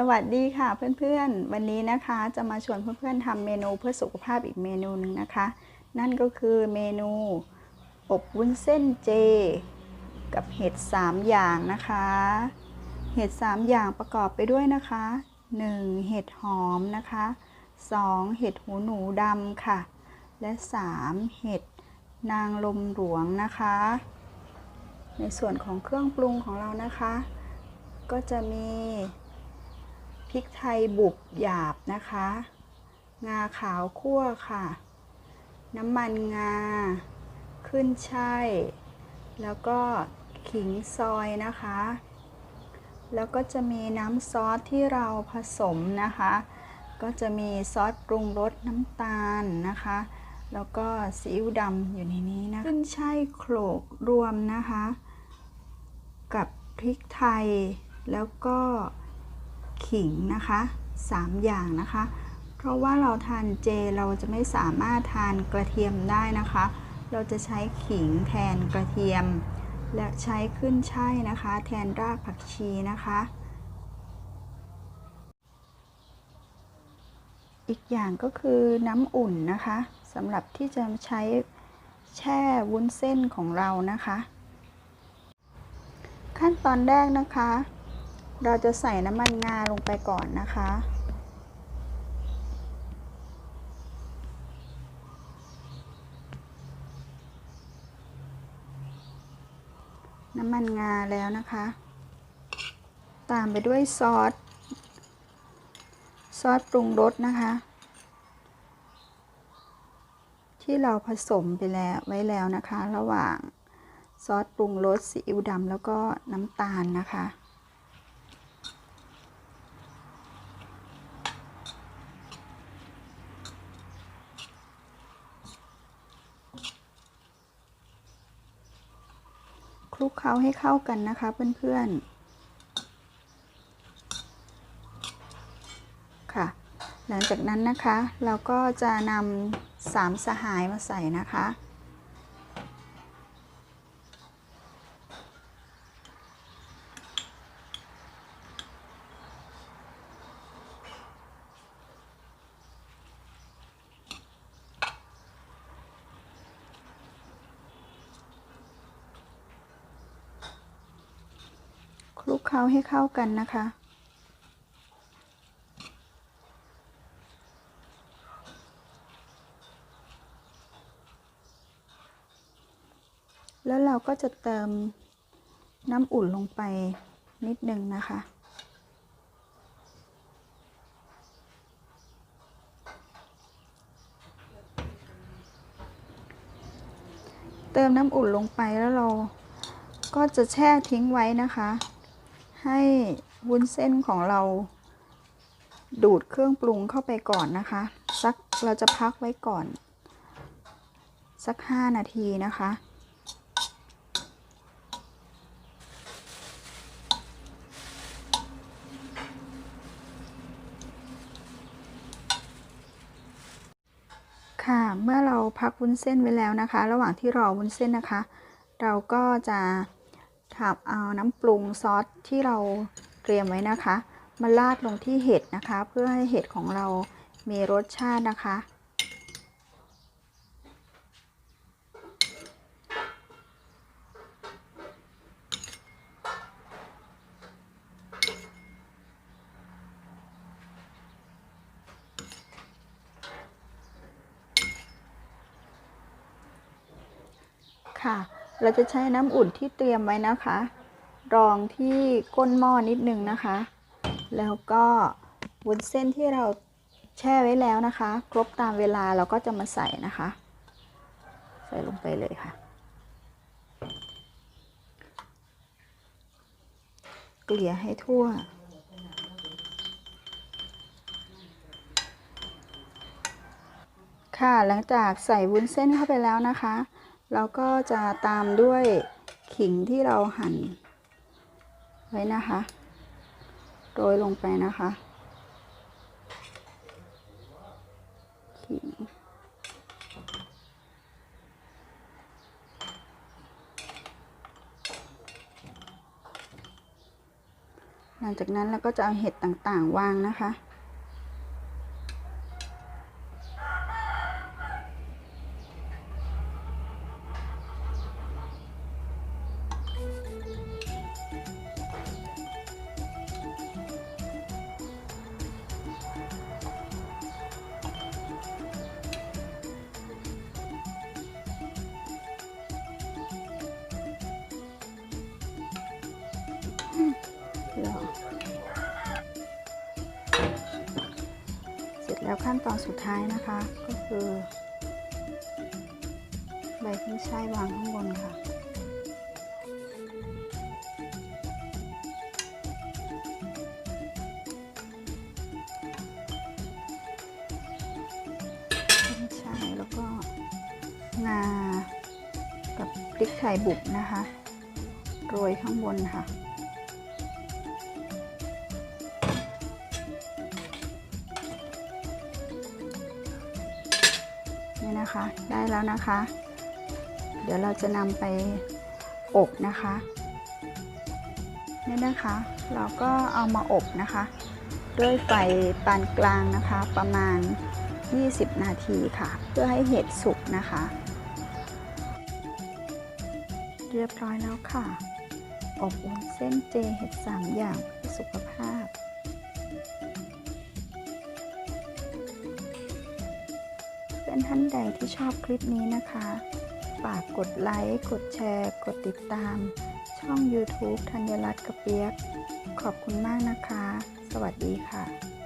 สวัสดีค่ะเพื่อนๆ วันนี้นะคะจะมาชวนเพื่อนๆทำเมนูเพื่อสุขภาพอีกเมนูหนึ่งนะคะ นั่นก็คือเมนูอบวุ้นเส้นเจ กับเห็ด3อย่างนะคะ เห็ด3อย่างประกอบไปด้วยนะคะ 1. เห็ดหอมนะคะ 2. เห็ดหูหนูดำค่ะ และ 3. เห็ดนางลมหลวงนะคะ ในส่วนของเครื่องปรุงของเรานะคะ ก็จะมี พริกไทยบุบหยาบนะคะ งาขาวคั่วค่ะ น้ำมันงา ขึ้นช่ายแล้วก็ขิงซอยนะคะ แล้วก็จะมีน้ำซอสที่เราผสมนะคะ ก็จะมีซอสปรุงรสน้ำตาลนะคะ แล้วก็ซีอิ๊วดำอยู่ในนี้นะ ขึ้นช่ายโขลกรวมนะคะ กับพริกไทยแล้วก็ ขิงนะคะ 3 อย่างนะคะ เพราะว่าเราทานเจเราจะไม่สามารถทานกระเทียมได้นะคะ เราจะใช้ขิงแทนกระเทียม และใช้ขึ้นช่ายนะคะ แทนรากผักชีนะคะอีกอย่างก็คือน้ำอุ่นนะคะสำหรับที่จะใช้แช่วุ้นเส้นของเรานะคะ ขั้นตอนแรกนะคะ เราจะใส่น้ำมันงาลงไปก่อนนะคะ น้ำมันงาแล้วนะคะ ตามไปด้วยซอส ซอสปรุงรสนะคะ ที่เราผสมไปแล้วไว้แล้วนะคะ ระหว่างซอสปรุงรสซีอิ๊วดำแล้วก็น้ำตาลนะคะ ค ลุกเคล้าให้เข้ากันนะคะเพื่อนๆ ค่ะ หลังจากนั้นนะคะเราก็จะนำสามสหายมาใส่นะคะ เคล้าให้เข้ากันนะคะ แล้วเราก็จะเติมน้ำอุ่นลงไปนิดนึงนะคะเติมน้ำอุ่นลงไปแล้วเราก็จะแช่ทิ้งไว้นะคะ ให้วุ้นเส้นของเรา ดูดเครื่องปรุงเข้าไปก่อนนะคะสักเราจะพักไว้ก่อน สัก 5 นาทีนะคะค่ะเมื่อเราพักวุ้นเส้นไว้แล้วนะคะ ระหว่างที่รอวุ้นเส้นนะคะ เราก็จะ ทำเอาน้ำปรุงซอสที่เราเตรียมไว้นะคะ มาราดลงที่เห็ดนะคะ เพื่อให้เห็ดของเรามีรสชาตินะคะ ค่ะ เราจะใช้น้ำอุ่นที่เตรียมไว้นะคะ รองที่ก้นหม้อนิดนึงนะคะ แล้วก็วุ้นเส้นที่เราแช่ไว้แล้วนะคะ ครบตามเวลาเราก็จะมาใส่นะคะ ใส่ลงไปเลยค่ะ เกลี่ยให้ทั่วค่ะหลังจากใส่วุ้นเส้นเข้าไปแล้วนะคะ เราก็จะตามด้วยขิงที่เราหั่นไว้นะคะโรยลงไปนะคะ ขิง หลังจากนั้นเราก็จะเอาเห็ดต่างๆ วางนะคะ แล้วขั้นตอนสุดท้ายนะคะ ก็คือ ใบขึ้นช่ายวางข้างบนค่ะขึ้นช่ายแล้วก็ งา กับพริกไทยบุกนะคะ โรยข้างบนค่ะ นะคะ ได้แล้วนะคะ เดี๋ยวเราจะนำไปอบนะคะนี่นะคะ เราก็เอามาอบนะคะ ด้วยไฟปานกลางนะคะ ประมาณ 20 นาทีค่ะ เพื่อให้เห็ดสุกนะคะ เรียบร้อยแล้วค่ะ อบวุ้นเส้นเจเห็ด3อย่างเพื่อสุขภาพ ท่านใดที่ชอบคลิปนี้นะคะ ฝากกดไลค์ กดแชร์ กดติดตาม ช่อง YouTube ธัญรัตน์กระเปียก ขอบคุณมากนะคะ สวัสดีค่ะ